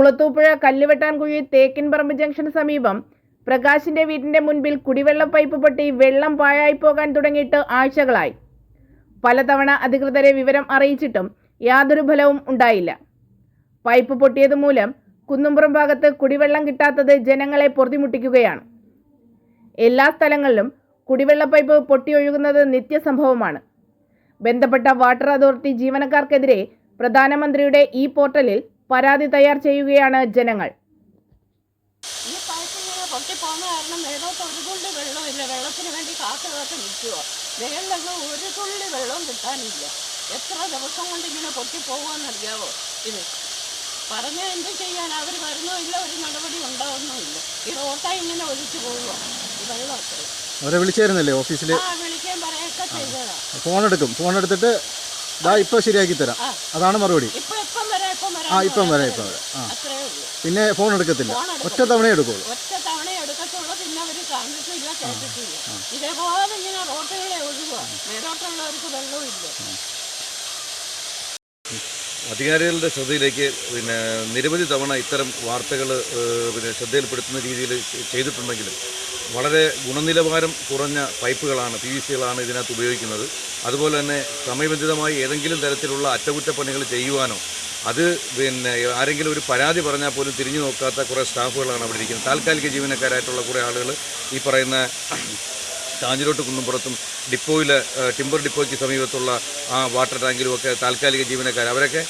Kulathupuzha Kalluvettankuzhi തേക്കിൻപറമ്പ് junction സമീപം. പ്രകാശിന്റെ വീടിന്റെ മുൻപിൽ കുടിവെള്ള പൈപ്പ് പൊട്ടി വെള്ളം പാഴായി പോകാൻ തുടങ്ങിയിട്ട് ആഴ്ചകളായി. പലതവണ അധികൃതരെ വിവരം അറിയിച്ചിട്ടും യാതൊരു ഫലവും ഉണ്ടായില്ല. പൈപ്പ് പൊട്ടിയത് മൂലം കുന്നുംപുറം ഭാഗത്ത് കുടിവെള്ളം കിട്ടാത്തത് ജനങ്ങളെ പൊറുതിമുട്ടിക്കുകയാണ്. എല്ലാ സ്ഥലങ്ങളിലും കുടിവെള്ള പൈപ്പ് പൊട്ടിയൊഴുകുന്നത് നിത്യസംഭവമാണ്. ബന്ധപ്പെട്ട വാട്ടർ അതോറിറ്റി ജീവനക്കാർക്കെതിരെ പ്രധാനമന്ത്രിയുടെ ഈ പോർട്ടലിൽ പരാതി തയ്യാർ ചെയ്യുകയാണ് ജനങ്ങൾ. ഈ പൈപ്പ് ഇങ്ങനെ പൊട്ടിപ്പോകുന്ന കാരണം മേലോട്ട് ഒരു തുള്ളി വെള്ളമില്ല. വെള്ളത്തിന് വേണ്ടി കാത്തു കാത്ത് നിൽക്കുക. മേളിലൊന്നും ഒരു തുള്ളി വെള്ളവും കിട്ടാനില്ല. എത്ര ദിവസം കൊണ്ട് ഇങ്ങനെ പൊട്ടിപ്പോകുമെന്നറിയാവോ ഇത് പറഞ്ഞാൽ എന്ത് ചെയ്യാൻ അവർ വരുന്നുമില്ല ഒരു നടപടി ഉണ്ടാവുന്നുമില്ല ഈ റോട്ടായി ഇങ്ങനെ ഒഴിച്ചു പോവുക. ഈ വെള്ളമൊക്കെ. അവരെ വിളിച്ചായിരുന്നല്ലേ ഓഫീസിൽ ആ വിളിക്കാൻ പറയൊക്കെ ചെയ്തതാ. ഫോൺ എടുക്കും ഫോൺ എടുത്തിട്ട് ദാ ഇപ്പോൾ ശരിയാക്കി തരാം. അതാണ് മറുപടി. ഇപ്പൊ എപ്പം വരാം ഇപ്പം വരാം ആ ഇപ്പം വരാം ഇപ്പം വരാം. ആ. പിന്നെ ഫോൺ എടുക്കത്തില്ല. ഒറ്റ തവണ എടുക്കുള്ളൂ. ഇതേപോലെ ഇങ്ങനെ റോട്ടുകളെ ഒഴുകുക മേലോട്ടുള്ളവർക്ക് അധികാരികളുടെ ശ്രദ്ധയിലേക്ക് പിന്നെ നിരവധി തവണ ഇത്തരം വാർത്തകൾ പിന്നെ ശ്രദ്ധയിൽപ്പെടുത്തുന്ന രീതിയിൽ ചെയ്തിട്ടുണ്ടെങ്കിലും വളരെ ഗുണനിലവാരം കുറഞ്ഞ പൈപ്പുകളാണ് പി വി സികളാണ് ഇതിനകത്ത് ഉപയോഗിക്കുന്നത്. അതുപോലെ തന്നെ സമയബന്ധിതമായി ഏതെങ്കിലും തരത്തിലുള്ള അറ്റകുറ്റപ്പണികൾ ചെയ്യുവാനോ അത് പിന്നെ ആരെങ്കിലും ഒരു പരാതി പറഞ്ഞാൽ പോലും തിരിഞ്ഞു നോക്കാത്ത കുറേ സ്റ്റാഫുകളാണ് അവിടെ ഇരിക്കുന്നത്. താൽക്കാലിക ജീവനക്കാരായിട്ടുള്ള കുറേ ആളുകൾ ഈ പറയുന്ന കാഞ്ഞിരോട്ട് കുന്നുംപുറത്തും ഡിപ്പോയിൽ ടിമ്പർ ഡിപ്പോയ്ക്ക് സമീപത്തുള്ള ആ വാട്ടർ ടാങ്കിലും ഒക്കെ താൽക്കാലിക ജീവനക്കാർ. അവരൊക്കെ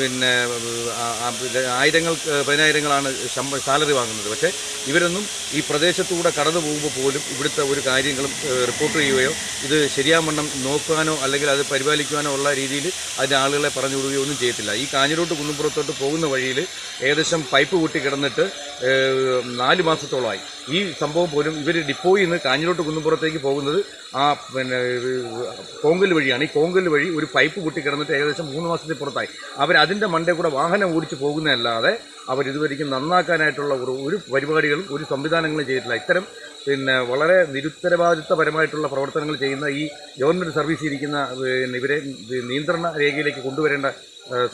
പിന്നെ ആയിരങ്ങൾ പതിനായിരങ്ങളാണ് സാലറി വാങ്ങുന്നത്. പക്ഷേ ഇവരൊന്നും ഈ പ്രദേശത്തൂടെ കടന്നു പോകുമ്പോൾ പോലും ഇവിടുത്തെ ഒരു കാര്യങ്ങളും റിപ്പോർട്ട് ചെയ്യുകയോ ഇത് ശരിയാവണ്ണം നോക്കാനോ അല്ലെങ്കിൽ അത് പരിപാലിക്കുവാനോ ഉള്ള രീതിയിൽ അതിന്റെ ആളുകളെ പറഞ്ഞു വിടുകയോ ഒന്നും ചെയ്യത്തില്ല. ഈ കാഞ്ഞിരോട്ട് കുന്നുംപുറത്തോട്ട് പോകുന്ന വഴിയിൽ ഏകദേശം പൈപ്പ് കൂട്ടി കിടന്നിട്ട് നാല് മാസത്തോളമായി. ഈ സംഭവം പോലും ഇവർ ഡിപ്പോയിൽ നിന്ന് കാഞ്ഞിരോട്ട് കുന്നുംപുറത്തേക്ക് പോകുന്നത് ആ പിന്നെ കോങ്കൽ വഴിയാണ്. ഈ കോങ്കൽ വഴി ഒരു പൈപ്പ് പൊട്ടി കിടന്നിട്ട് ഏകദേശം മൂന്ന് മാസത്തിൽ പുറത്തായി. അവർ അതിന്റെ മണ്ടേ കൂടെ വാഹനം ഓടിച്ച് പോകുന്നതല്ലാതെ അവർ ഇതുവരെയ്ക്കും നന്നാക്കാനായിട്ടുള്ള ഒരു ഒരു പരിപാടികളും ഒരു സംവിധാനങ്ങളും ചെയ്തിട്ടില്ല. ഇത്തരം പിന്നെ വളരെ നിരുത്തരവാദിത്തപരമായിട്ടുള്ള പ്രവർത്തനങ്ങൾ ചെയ്യുന്ന ഈ ഗവൺമെന്റ് സർവീസ് ഇരിക്കുന്ന ഇവരെ നിയന്ത്രണ രേഖയിലേക്ക് കൊണ്ടുവരേണ്ട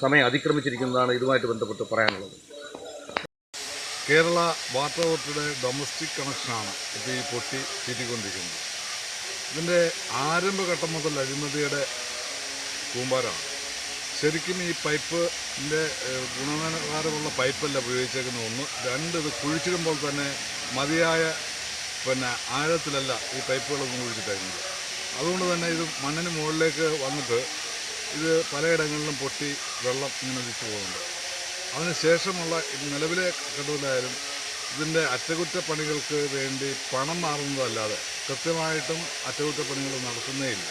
സമയം അതിക്രമിച്ചിരിക്കുന്നതാണ് ഇതുമായിട്ട് ബന്ധപ്പെട്ട് പറയാനുള്ളത്. കേരള വാട്ടർ അതോറിറ്റിയുടെ ഡൊമസ്റ്റിക് കണക്ഷനാണ് ഇപ്പോൾ ഈ പൊട്ടി തീറ്റിക്കൊണ്ടിരിക്കുന്നത് ഇതിന്റെ ആരംഭഘട്ടം മുതൽ അഴിമതിയുടെ കൂമ്പാരമാണ്. ശരിക്കും ഈ പൈപ്പിന്റെ ഗുണനിലവാരമുള്ള പൈപ്പല്ല ഉപയോഗിച്ചേക്കുന്ന ഒന്ന് രണ്ട് ഇത് കുഴിച്ചിടുമ്പോൾ തന്നെ മതിയായ പിന്നെ ആഴത്തിലല്ല ഈ പൈപ്പുകളൊന്നും കുഴിച്ചിട്ടേക്കുന്നത്. അതുകൊണ്ട് തന്നെ ഇത് മണ്ണിന് മുകളിലേക്ക് വന്നിട്ട് ഇത് പലയിടങ്ങളിലും പൊട്ടി വെള്ളം ഇങ്ങനെ ഒലിച്ചു പോകുന്നുണ്ട്. അതിനുശേഷമുള്ള നിലവിലെ ഘട്ടത്തിലായാലും ഇതിന്റെ അറ്റകുറ്റപ്പണികൾക്ക് വേണ്ടി പണം മാറുന്നതല്ലാതെ കൃത്യമായിട്ടും അറ്റകുറ്റപ്പണികൾ നടത്തുന്നേ ഇല്ല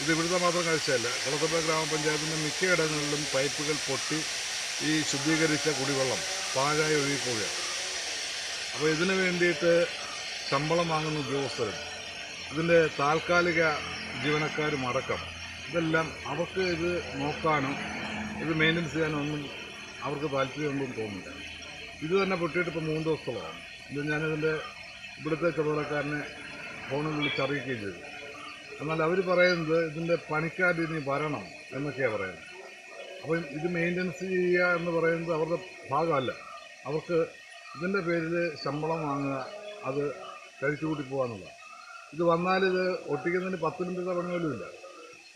ഇത് ഇവിടുത്തെ മാത്രം കാഴ്ചയല്ല. കുളത്തപ്പ ഗ്രാമപഞ്ചായത്തിന്റെ മിക്ക ഇടങ്ങളിലും പൈപ്പുകൾ പൊട്ടി ഈ ശുദ്ധീകരിച്ച കുടിവെള്ളം പാഴായി ഒഴുകിപ്പോവുകയാണ്. അപ്പോൾ ഇതിനു വേണ്ടിയിട്ട് ശമ്പളം വാങ്ങുന്ന ഉദ്യോഗസ്ഥരും ഇതിന്റെ താൽക്കാലിക ജീവനക്കാരും അടക്കം ഇതെല്ലാം അവർക്ക് ഇത് നോക്കാനും ഇത് മെയിന്റനൻസ് ചെയ്യാനും ഒന്നും അവർക്ക് താല്പര്യമൊന്നും തോന്നുന്നില്ല. ഇത് തന്നെ പൊട്ടിയിട്ട് ഇപ്പോൾ മൂന്ന് ദിവസത്തോളമാണ്. ഇത് ഞാനിതിന്റെ ഇവിടുത്തെ ചുമതലക്കാരനെ ഫോണിൽ വിളിച്ചറിയിക്കുകയും ചെയ്തു. എന്നാൽ അവർ പറയുന്നത് ഇതിന്റെ പണിക്കാർ ഇനി വരണം എന്നൊക്കെയാണ് പറയുന്നത്. അപ്പം ഇത് മെയിന്റനൻസ് ചെയ്യുക എന്ന് പറയുന്നത് അവരുടെ ഭാഗമല്ല. അവർക്ക് ഇതിന്റെ പേരിൽ ശമ്പളം വാങ്ങുക അത് കഴിച്ചു കൂട്ടി പോകാന്നുള്ളത് ഇത് വന്നാൽ ഇത് ഒട്ടിക്കുന്നതിന് പത്ത് മിനിറ്റ് പോലും ഇല്ല.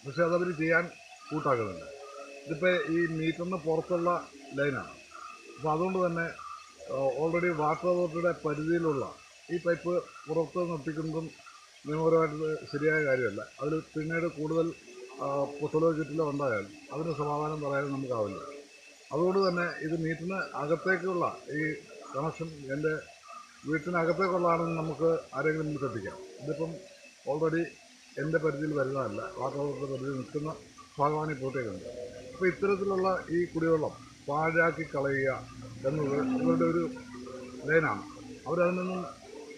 പക്ഷെ അതവർ ചെയ്യാൻ കൂട്ടാക്കുന്നില്ല ഇതിപ്പോൾ ഈ മീറ്ററിന് പുറത്തുള്ള ലൈനാണ്. അപ്പോൾ അതുകൊണ്ട് തന്നെ ഓൾറെഡി വാട്ടർ അതോറിറ്റിയുടെ പരിധിയിലുള്ള ഈ പൈപ്പ് പുറത്ത് നിർത്തിക്കുന്നതും നിയമപരമായിട്ട് ശരിയായ കാര്യമല്ല. അതിൽ പിന്നീട് കൂടുതൽ പൊട്ടലോ ചുറ്റിലോ ഉണ്ടായാൽ അതിന് സമാധാനം പറയാനും നമുക്കാവില്ല. അതുകൊണ്ട് തന്നെ ഇത് മീറ്റിന് അകത്തേക്കുള്ള ഈ കണക്ഷൻ എന്റെ വീട്ടിനകത്തേക്കുള്ളതാണെന്ന് നമുക്ക് ആരെങ്കിലും ശ്രദ്ധിക്കാം. ഇതിപ്പം ഓൾറെഡി എന്റെ പരിധിയിൽ വരുന്നതല്ല. വാട്ടർ പരിധിയിൽ നിൽക്കുന്ന ഭാഗമാണ് ഈ പൂട്ടേക്കുന്നത് അപ്പോൾ ഇത്തരത്തിലുള്ള ഈ കുടിവെള്ളം പാഴാക്കി കളയുക എന്നത് ഇവരുടെ ഒരു ലൈനാണ് അവരതിൽ നിന്നും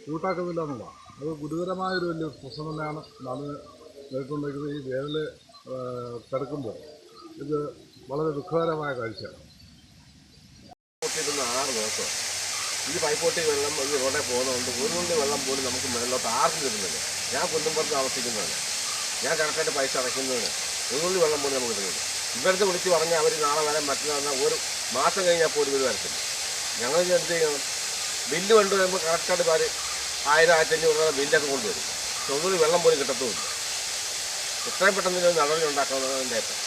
കൂട്ടാക്കുന്നില്ല എന്നുള്ളതാണ് അത് ഗുരുതരമായൊരു വലിയ പ്രശ്നം തന്നെയാണ് നടന്ന് നേരിട്ടുകൊണ്ടിരിക്കുന്നത് ഈ വേനൽ കിടക്കുമ്പോൾ ഇത് വളരെ ദുഃഖകരമായ കാഴ്ചയാണ്. ആറ് ദിവസം. ഈ പൈപ്പ് പൊട്ടി വെള്ളം ഈ റോഡിൽ പോകുന്നതുകൊണ്ട് ഒരു തുള്ളി വെള്ളം പോലും നമുക്ക് മേളിലോട്ട് ആർക്കും കിട്ടുന്നില്ല. ഞാൻ കുന്നുംപുറത്ത് താമസിക്കുന്നതാണ്. ഞാൻ കറക്റ്റായിട്ട് പൈസ അടയ്ക്കുന്നതിന് ഒരു തുള്ളി വെള്ളം പോലും നമുക്ക് കിട്ടുന്നില്ല. ഇവരുടെ വിളിച്ച് പറഞ്ഞാൽ അവർ നാളെ വരാൻ പറ്റുന്ന ഒരു മാസം കഴിഞ്ഞാൽ പോലും ഇവർ വരത്തില്ല. ഞങ്ങൾ എന്ത് ചെയ്യണം? ബില്ല് കൊണ്ടുവരുമ്പോൾ കറക്റ്റായിട്ട് പാൽ ആയിരം ആയിരത്തി അഞ്ഞൂറ് രൂപ ബില്ലൊക്കെ കൊണ്ടുവരും. പക്ഷെ വെള്ളം പോലും കിട്ടത്തുമില്ല. എത്രയും പെട്ടെന്ന് നടപടി ഉണ്ടാക്കണമെന്നാണ് എന്റെ അഭിപ്രായം.